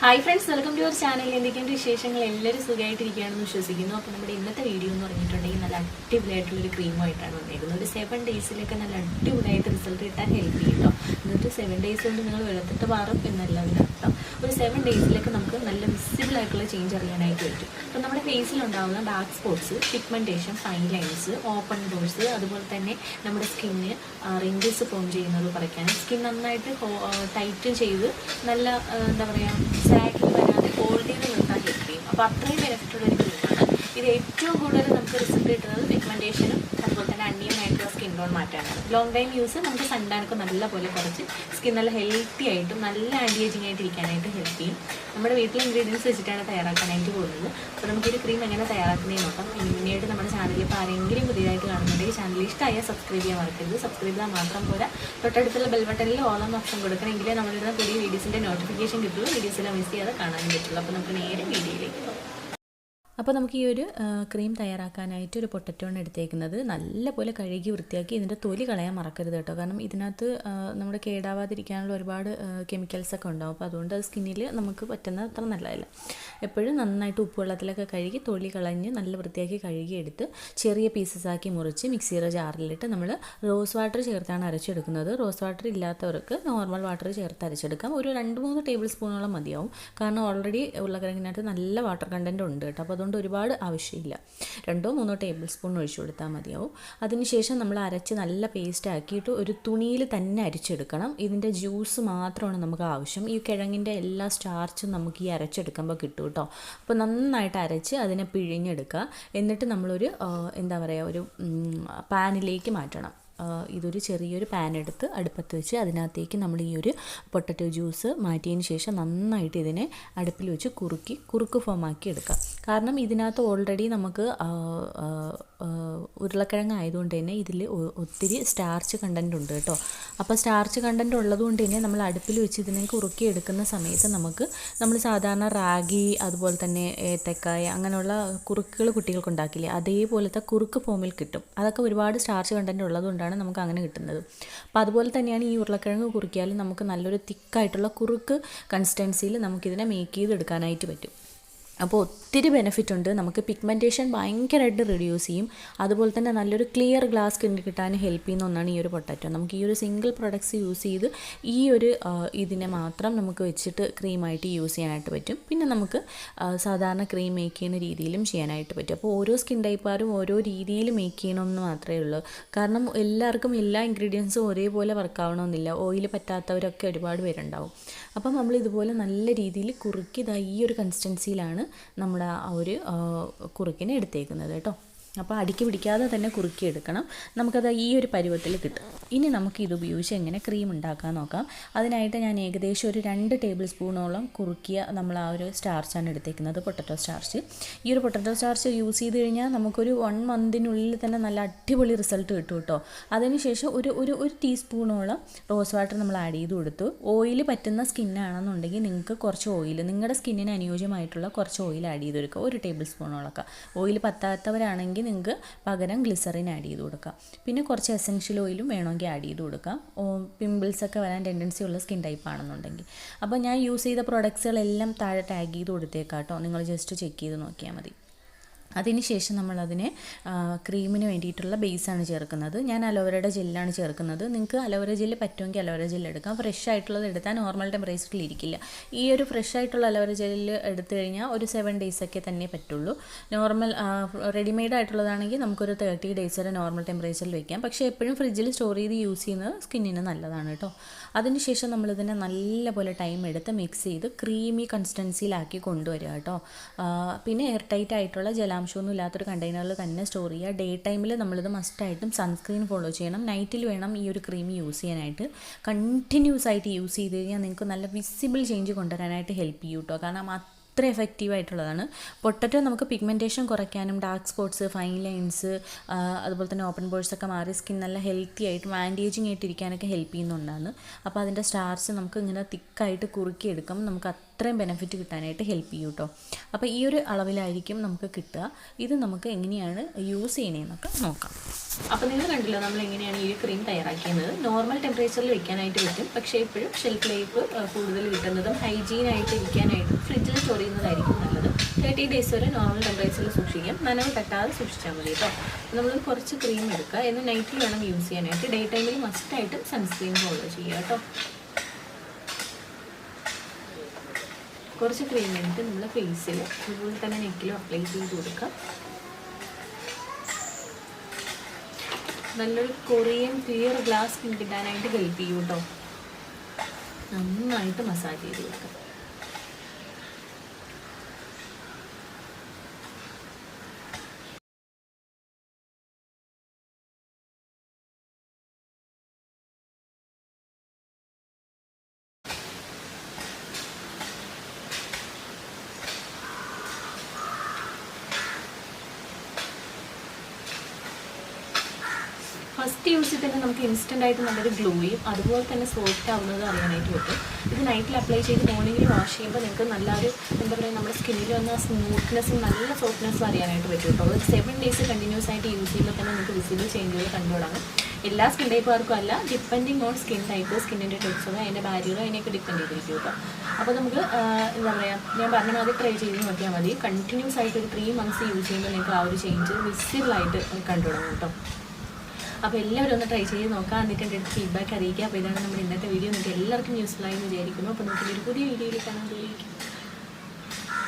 Hi friends welcome to our ചാനലിൽ എന്തൊക്കെയുണ്ട് വിശേഷങ്ങൾ? എല്ലാവരും സുഖമായിട്ടിരിക്കുകയാണെന്ന് വിശ്വസിക്കുന്നു. അപ്പോൾ നമ്മുടെ ഇന്നത്തെ വീഡിയോ എന്ന് പറഞ്ഞിട്ടുണ്ടെങ്കിൽ നല്ല അടിപൊളിയായിട്ടുള്ളൊരു ക്രീമായിട്ടാണ് വന്നേക്കുന്നത്. ഒരു സെവൻ ഡേയ്സിലൊക്കെ നല്ല അടിപൊളിയായിട്ട് റിസൾട്ട് കിട്ടാൻ ഹെൽപ്പ് ചെയ്യും എന്നിട്ട് സെവൻ ഡേയ്സ് കൊണ്ട് നിങ്ങൾ വെള്ളത്തിട്ട് മാറും എന്നല്ല അതിനർത്ഥം ഒരു സെവൻ ഡേയ്സിലേക്ക് നമുക്ക് നല്ല വിസിബിൾ ആയിട്ടുള്ള ചേഞ്ച് അറിയാനായിട്ട് പറ്റും. അപ്പോൾ നമ്മുടെ ഫേസിൽ ഉണ്ടാകുന്ന dark spots pigmentation fine lines open pores അതുപോലെ തന്നെ നമ്മുടെ സ്കിന്ന് റിങ്കിൾസ് ഫോം ചെയ്യുന്നത് കുറയ്ക്കാനും സ്കിൻ നന്നായിട്ട് ടൈറ്റ് ചെയ്ത് നല്ല എന്താ പറയുക സാക്കിൽ വരാതെ ഹോൾഡ് ചെയ്ത് നിർത്താൻ കഴിയും അപ്പോൾ അത്രയും ബെനിഫിറ്റ് ഉള്ള ഒരു ക്രീമാണ് ഇത് ഏറ്റവും കൂടുതൽ നമുക്ക് റിസൾട്ട് കിട്ടുന്നത് പിഗ്മെന്റേഷനും അതുപോലെ തന്നെ അന്യമായിട്ടുള്ള സ്കിൻ ടോൺ മാറ്റാനാണ്. ലോങ് ടൈം യൂസ് നമുക്ക് സൺടാനൊക്കെ നല്ലപോലെ കുറച്ച് സ്കിൻ നല്ല ഹെൽത്തി ആയിട്ടും നല്ല ആന്റി ഏജിങ് ആയിട്ട് ഇരിക്കാനായിട്ട് ഹെൽപ്പ് ചെയ്യും. നമ്മുടെ വീട്ടിലെ ഇൻഗ്രീഡിയൻസ് വെച്ചിട്ടാണ് തയ്യാറാക്കാനായിട്ട് പോകുന്നത്. അപ്പോൾ നമുക്കൊരു ക്രീം എങ്ങനെ തയ്യാറാക്കുന്നതെന്ന് നോക്കാം. പിന്നീട് നമ്മുടെ ചാനലിൽ ഇപ്പോൾ ആരെങ്കിലും പുതിയതായിട്ട് കാണുന്നുണ്ടെങ്കിൽ ചാനൽ ഇഷ്ടമായാൽ സബ്സ്ക്രൈബ് ചെയ്യാൻ മറക്കരുത്. സബ്സ്ക്രൈബ് ചെയ്താൽ മാത്രം പോരാ. തൊട്ടടുത്തുള്ള ബെൽ ബട്ടണിൽ ഓപ്ഷൻ കൊടുക്കണമെങ്കിൽ നമ്മളിരുന്ന പുതിയ വീഡിയോസിന്റെ നോട്ടിഫിക്കേഷൻ കിട്ടുള്ളൂ. വീഡിയോസിനെ മിസ് ചെയ്യാതെ കാണാനും പറ്റുള്ളൂ. അപ്പോൾ നമുക്ക് നേരെ വീഡിയോയിലേക്ക് പോകാം. അപ്പോൾ നമുക്ക് ഈ ഒരു ക്രീം തയ്യാറാക്കാനായിട്ട് ഒരു പൊട്ടറ്റോണ് എടുത്തേക്കുന്നത്. നല്ലപോലെ കഴുകി വൃത്തിയാക്കി ഇതിന്റെ തൊലി കളയാൻ മറക്കരുത് കേട്ടോ. കാരണം ഇതിനകത്ത് നമ്മുടെ കേടാവാതിരിക്കാനുള്ള ഒരുപാട് കെമിക്കൽസ് ഒക്കെ ഉണ്ടാവും. അപ്പോൾ അതുകൊണ്ട് അത് സ്കിന്നിൽ നമുക്ക് പറ്റുന്ന അത്ര നല്ലതല്ല. എപ്പോഴും നന്നായിട്ട് ഉപ്പുവെള്ളത്തിലൊക്കെ കഴുകി തൊലി കളഞ്ഞ് നല്ല വൃത്തിയാക്കി കഴുകിയെടുത്ത് ചെറിയ പീസസ് ആക്കി മുറിച്ച് മിക്സിയുടെ ജാറിലിട്ട് നമ്മൾ റോസ് വാട്ടർ ചേർത്താണ് അരച്ചെടുക്കുന്നത്. റോസ് വാട്ടർ ഇല്ലാത്തവർക്ക് നോർമൽ വാട്ടർ ചേർത്ത് അരച്ചെടുക്കാം. ഒരു രണ്ട് മൂന്ന് ടേബിൾ സ്പൂണോളം മതിയാവും. കാരണം ഓൾറെഡി ഉരുളക്കിഴങ്ങിനകത്ത് നല്ല വാട്ടർ കണ്ടന്റ് ഉണ്ട് കേട്ടോ. അപ്പോൾ അതുകൊണ്ട് ഒരുപാട് ആവശ്യമില്ല. രണ്ടോ മൂന്നോ ടേബിൾ സ്പൂൺ ഒഴിച്ചു കൊടുത്താൽ മതിയാവും. അതിനുശേഷം നമ്മൾ അരച്ച് നല്ല പേസ്റ്റ് ആക്കിയിട്ട് ഒരു തുണിയിൽ തന്നെ അരിച്ചെടുക്കണം. ഇതിന്റെ ജ്യൂസ് മാത്രമാണ് നമുക്ക് ആവശ്യം. ഈ കിഴങ്ങിന്റെ എല്ലാ സ്റ്റാർച്ചും നമുക്ക് ഈ അരച്ചെടുക്കുമ്പോൾ കിട്ടും കേട്ടോ. അപ്പോൾ നന്നായിട്ട് അരച്ച് അതിനെ പിഴിഞ്ഞെടുക്കുക. എന്നിട്ട് നമ്മളൊരു എന്താ പറയുക ഒരു പാനിലേക്ക് മാറ്റണം. ഇതൊരു ചെറിയൊരു പാൻ എടുത്ത് അടുപ്പത്ത് വെച്ച് അതിനകത്തേക്ക് നമ്മൾ ഈ ഒരു പൊട്ടറ്റോ ജ്യൂസ് മാറ്റിയതിന് ശേഷം നന്നായിട്ട് ഇതിനെ അടുപ്പിൽ വെച്ച് കുറുക്കി കുറുക്ക് ഫോമാക്കി എടുക്കാം. കാരണം ഇതിനകത്ത് ഓൾറെഡി നമുക്ക് ഉരുളക്കിഴങ്ങ് ആയതുകൊണ്ട് തന്നെ ഇതിൽ ഒത്തിരി സ്റ്റാർച്ച് കണ്ടന്റ് ഉണ്ട് കേട്ടോ. അപ്പോൾ സ്റ്റാർച്ച് കണ്ടന്റ് ഉള്ളതുകൊണ്ട് തന്നെ നമ്മൾ അടുപ്പിൽ വെച്ച് ഇതിനെ കുറുക്കി എടുക്കുന്ന സമയത്ത് നമുക്ക് നമ്മൾ സാധാരണ റാഗി അതുപോലെ തന്നെ ഏത്തക്കായ അങ്ങനെയുള്ള കുറുക്കുകൾ കുട്ടികൾക്ക് ഉണ്ടാക്കില്ലേ അതേപോലത്തെ കുറുക്ക് ഫോമിൽ കിട്ടും. അതൊക്കെ ഒരുപാട് സ്റ്റാർച്ച് കണ്ടന്റ് ഉള്ളതുകൊണ്ടാണ് നമുക്ക് അങ്ങനെ കിട്ടുന്നത്. അപ്പോൾ അതുപോലെ തന്നെയാണ് ഈ ഉരുളക്കിഴങ്ങ് കുറുക്കിയാലും നമുക്ക് നല്ലൊരു തിക്കായിട്ടുള്ള കുറുക്ക് കൺസിസ്റ്റൻസിയിൽ നമുക്കിതിനെ മേക്ക് ചെയ്തെടുക്കാനായിട്ട് പറ്റും. അപ്പോൾ ഒത്തിരി ബെനിഫിറ്റ് ഉണ്ട്. നമുക്ക് പിഗ്മെന്റേഷൻ ഭയങ്കരമായിട്ട് റിഡ്യൂസ് ചെയ്യും. അതുപോലെ തന്നെ നല്ലൊരു ക്ലിയർ ഗ്ലാസ് കിട്ടാൻ ഹെൽപ്പ് ചെയ്യുന്ന ഒന്നാണ് ഈ ഒരു പൊട്ടാറ്റോ നമുക്ക് ഈ ഒരു സിംഗിൾ പ്രൊഡക്ട്സ് യൂസ് ചെയ്ത് ഈ ഒരു ഇതിനെ മാത്രം നമുക്ക് വെച്ചിട്ട് ക്രീമായിട്ട് യൂസ് ചെയ്യാനായിട്ട് പറ്റും. പിന്നെ നമുക്ക് സാധാരണ ക്രീം മേക്ക് ചെയ്യുന്ന രീതിയിലും ചെയ്യാനായിട്ട് പറ്റും. അപ്പോൾ ഓരോ സ്കിൻ ടൈപ്പാരും ഓരോ രീതിയിൽ മേക്ക് ചെയ്യണമെന്ന് മാത്രമേ ഉള്ളൂ. കാരണം എല്ലാവർക്കും എല്ലാ ഇൻഗ്രീഡിയൻസും ഒരേപോലെ വർക്കാവണമെന്നില്ല ഓയിൽ പറ്റാത്തവരൊക്കെ ഒരുപാട് പേരുണ്ടാവും. അപ്പം നമ്മൾ ഇതുപോലെ നല്ല രീതിയിൽ കുറുക്കി ഇതാ ഈ ഒരു കൺസിസ്റ്റൻസിയിലാണ് നമ്മുടെ ആ ഒരു കുറുക്കിനെ എടുത്തേക്കുന്നത് കേട്ടോ. അപ്പോൾ അടിക്ക് പിടിക്കാതെ തന്നെ കുറുക്കി എടുക്കണം. നമുക്കത് ഈ ഒരു പരുവത്തിൽ കിട്ടും. ഇനി നമുക്ക് ഇത് ഉപയോഗിച്ച് എങ്ങനെ ക്രീം ഉണ്ടാക്കാൻ നോക്കാം. അതിനായിട്ട് ഞാൻ ഏകദേശം ഒരു രണ്ട് ടേബിൾ സ്പൂണോളം കുറുക്കിയ നമ്മൾ ആ ഒരു സ്റ്റാർച്ചാണ് എടുത്തേക്കുന്നത് പൊട്ടറ്റോ സ്റ്റാർച്ച് ഈ ഒരു പൊട്ടറ്റോ സ്റ്റാർച്ച് യൂസ് ചെയ്ത് കഴിഞ്ഞാൽ നമുക്കൊരു വൺ മന്തിനുള്ളിൽ തന്നെ നല്ല അടിപൊളി റിസൾട്ട് കിട്ടും കേട്ടോ. അതിനുശേഷം ഒരു ഒരു ഒരു ടീസ്പൂണോളം റോസ് വാട്ടർ നമ്മൾ ആഡ് ചെയ്ത് കൊടുത്തു. ഓയിൽ പറ്റുന്ന സ്കിന്നാണെന്നുണ്ടെങ്കിൽ നിങ്ങൾക്ക് കുറച്ച് ഓയിൽ നിങ്ങളുടെ സ്കിന്നിന് അനുയോജ്യമായിട്ടുള്ള കുറച്ച് ഓയിൽ ആഡ് ചെയ്ത് കൊടുക്കുക. ഒരു ടേബിൾ സ്പൂണോളൊക്കെ ഓയിൽ പറ്റാത്തവരാണെങ്കിൽ നിങ്ങൾക്ക് പകരം ഗ്ലിസറിൻ ആഡ് ചെയ്ത് കൊടുക്കാം. പിന്നെ കുറച്ച് എസൻഷ്യൽ ഓയിലും വേണമെങ്കിൽ ആഡ് ചെയ്ത് കൊടുക്കാം. പിമ്പിൾസ് ഒക്കെ വരാൻ ടെൻഡൻസി ഉള്ള സ്കിൻ ടൈപ്പ് ആണെന്നുണ്ടെങ്കിൽ. അപ്പോൾ ഞാൻ യൂസ് ചെയ്ത പ്രൊഡക്ട്സുകളെല്ലാം താഴെ ടാഗ് ചെയ്ത് കൊടുത്തേക്കാം കേട്ടോ നിങ്ങൾ ജസ്റ്റ് ചെക്ക് ചെയ്ത് നോക്കിയാൽ മതി. അതിനുശേഷം നമ്മളതിനെ ക്രീമിന് വേണ്ടിയിട്ടുള്ള ബേസാണ് ചേർക്കുന്നത്. ഞാൻ അലോവേരയുടെ ജെല്ലാണ് ചേർക്കുന്നത്. നിങ്ങൾക്ക് അലോവേര ജെല്ല് പറ്റുമെങ്കിൽ അലോവേര ജെല്ല് എടുക്കാം. ഫ്രഷ് ആയിട്ടുള്ളത് എടുത്താൽ നോർമൽ ടെമ്പറേച്ചറിൽ ഇരിക്കില്ല. ഈ ഒരു ഫ്രഷ് ആയിട്ടുള്ള അലോവേര ജെല്ല് എടുത്തു കഴിഞ്ഞാൽ ഒരു സെവൻ ഡേയ്സ് ഒക്കെ തന്നെ പറ്റുള്ളൂ. നോർമൽ റെഡിമെയ്ഡ് ആയിട്ടുള്ളതാണെങ്കിൽ നമുക്കൊരു തേർട്ടി ഡേയ്സ് വരെ നോർമൽ ടെമ്പറേച്ചറിൽ വെക്കാം. പക്ഷേ എപ്പോഴും ഫ്രിഡ്ജിൽ സ്റ്റോർ ചെയ്ത് യൂസ് ചെയ്യുന്നത് സ്കിന്നിന് നല്ലതാണ് കേട്ടോ. അതിനുശേഷം നമ്മളിതിനെ നല്ലപോലെ ടൈം എടുത്ത് മിക്സ് ചെയ്ത് ക്രീമി കൺസിസ്റ്റൻസിയിലാക്കി കൊണ്ടുവരിക കേട്ടോ. പിന്നെ എയർ ടൈറ്റ് ആയിട്ടുള്ള ജലാംശമൊന്നും ഇല്ലാത്തൊരു കണ്ടെയ്നറിൽ തന്നെ സ്റ്റോർ ചെയ്യുക. ഡേ ടൈമിൽ നമ്മളിത് മസ്റ്റായിട്ടും സൺസ്ക്രീൻ ഫോളോ ചെയ്യണം. നൈറ്റിൽ വേണം ഈ ഒരു ക്രീം യൂസ് ചെയ്യാനായിട്ട്. കണ്ടിന്യൂസ് ആയിട്ട് യൂസ് ചെയ്ത് കഴിഞ്ഞാൽ നിങ്ങൾക്ക് നല്ല വിസിബിൾ ചേഞ്ച് കൊണ്ടുവരാനായിട്ട് ഹെൽപ്പ് ചെയ്യൂട്ടോ. കാരണം അത്ര എഫക്റ്റീവ് ആയിട്ടുള്ളതാണ് പൊട്ടറ്റോ നമുക്ക് പിഗ്മെന്റേഷൻ കുറയ്ക്കാനും ഡാർക്ക് സ്പോട്ട്സ് ഫൈൻ ലൈൻസ് അതുപോലെ തന്നെ ഓപ്പൺ ബോഴ്സ് ഒക്കെ മാറി സ്കിൻ നല്ല ഹെൽത്തി ആയിട്ടും ആന്റിയേജിങ് ആയിട്ട് ഇരിക്കാനൊക്കെ ഹെൽപ്പ് ചെയ്യുന്നുണ്ടാണ്. അപ്പോൾ അതിന്റെ സ്റ്റാർസ് നമുക്ക് ഇങ്ങനെ തിക്കായിട്ട് കുറുക്കിയെടുക്കും. നമുക്ക് അത്രയും ബെനിഫിറ്റ് കിട്ടാനായിട്ട് ഹെൽപ്പ് ചെയ്യും കേട്ടോ അപ്പോൾ ഈ ഒരു അളവിലായിരിക്കും നമുക്ക് കിട്ടുക. ഇത് നമുക്ക് എങ്ങനെയാണ് യൂസ് ചെയ്യണേന്നൊക്കെ നോക്കാം. അപ്പോൾ നിങ്ങൾ കണ്ടല്ലോ നമ്മൾ എങ്ങനെയാണ് ഈ ക്രീം തയ്യാറാക്കിയത് നോർമൽ ടെമ്പറേച്ചറിൽ വെക്കാനായിട്ട് പറ്റും. പക്ഷേ ഇപ്പോഴും ഷെൽഫ് ലൈഫ് കൂടുതൽ കിട്ടുന്നതും ഹൈജീനായിട്ട് ഇരിക്കാനായിട്ടും ഫ്രിഡ്ജിൽ സ്റ്റോർ ചെയ്യുന്നതായിരിക്കും നല്ലത്. തേർട്ടി ഡേയ്സ് വരെ നോർമൽ ടെമ്പറേച്ചറിൽ സൂക്ഷിക്കാം. നനവ് തട്ടാതെ സൂക്ഷിച്ചാൽ മതി കേട്ടോ നമ്മൾ കുറച്ച് ക്രീം എടുക്കുക. എന്ന് നൈറ്റിൽ വേണം യൂസ് ചെയ്യാനായിട്ട്. ഡേ ടൈമിൽ മസ്റ്റായിട്ടും സൺസ്ക്രീൻ ഫോളോ ചെയ്യുക കേട്ടോ കുറച്ച് ക്രീം എടുത്ത് നമ്മൾ ഫേസിൽ അതുപോലെ തന്നെ നെക്കിലും അപ്ലൈ ചെയ്ത് കൊടുക്കുക. നല്ലൊരു കൊറിയൻ ക്ലിയർ ഗ്ലാസ് സ്കിൻ കിട്ടാനായിട്ട് ഹെൽപ്പ് ചെയ്യൂട്ടോ നന്നായിട്ട് മസാജ് ചെയ്ത് കൊടുക്കുക. ഫസ്റ്റ് യൂസിൽ തന്നെ നമുക്ക് ഇൻസ്റ്റന്റ് ആയിട്ട് നല്ലൊരു ഗ്ലോയും അതുപോലെ തന്നെ സോഫ്റ്റ് ആവുന്നത് അറിയാനായിട്ട് പറ്റും. ഇത് നൈറ്റിൽ അപ്ലൈ ചെയ്ത് മോർണിംഗിൽ വാഷ് ചെയ്യുമ്പോൾ നിങ്ങൾക്ക് നല്ലൊരു എന്താ പറയുക നമ്മുടെ സ്കിന്നിൽ വന്ന സ്മൂത്ത്നെസ്സും നല്ല സോഫ്റ്റ്നെസ്സും അറിയാനായിട്ട് പറ്റും കേട്ടോ. ഒരു സെവൻ ഡേയ്സ് കണ്ടിന്യൂസ് ആയിട്ട് യൂസ് ചെയ്യുമ്പോൾ തന്നെ നിങ്ങൾക്ക് വിസിബിൾ ചേഞ്ചുകൾ കണ്ടുകൊള്ളാം എല്ലാ സ്കിൻ ടൈപ്പുകാർക്കും അല്ല ഡിപ്പെൻഡിങ് ഓൺ സ്കിൻ ടൈപ്പ് സ്കിന്നിന്റെ ടെക്സ്റ്റർ അതിന്റെ ബാരിയറും അതിനെയൊക്കെ ഡിപ്പെൻഡ് ചെയ്തിരിക്കും കേട്ടോ. അപ്പോൾ നമുക്ക് എന്താ പറയുക ഞാൻ പറഞ്ഞ മാതിരി ട്രൈ ചെയ്ത് നോക്കിയാൽ മതി. കണ്ടിന്യൂസ് ആയിട്ട് ഒരു ത്രീ മന്ത്സ് യൂസ് ചെയ്യുമ്പോൾ നിങ്ങൾക്ക് ആ ഒരു ചേഞ്ച് വിസിബിൾ വിസിബിളായിട്ട് തുടങ്ങും കേട്ടോ. അപ്പോൾ എല്ലാവരും ഒന്ന് ട്രൈ ചെയ്ത് നോക്കാം എന്നിട്ട് എന്റെ ഫീഡ്ബാക്ക് അറിയിക്കുക. അപ്പോൾ ഇതാണ് നമ്മുടെ ഇന്നത്തെ വീഡിയോ നിങ്ങൾക്ക് എല്ലാവർക്കും യൂസ്ഫുൾ ആയി എന്ന് വിചാരിക്കുന്നു. അപ്പോൾ നമുക്ക് ഇനി ഒരു പുതിയ വീഡിയോയിൽ കാണാൻ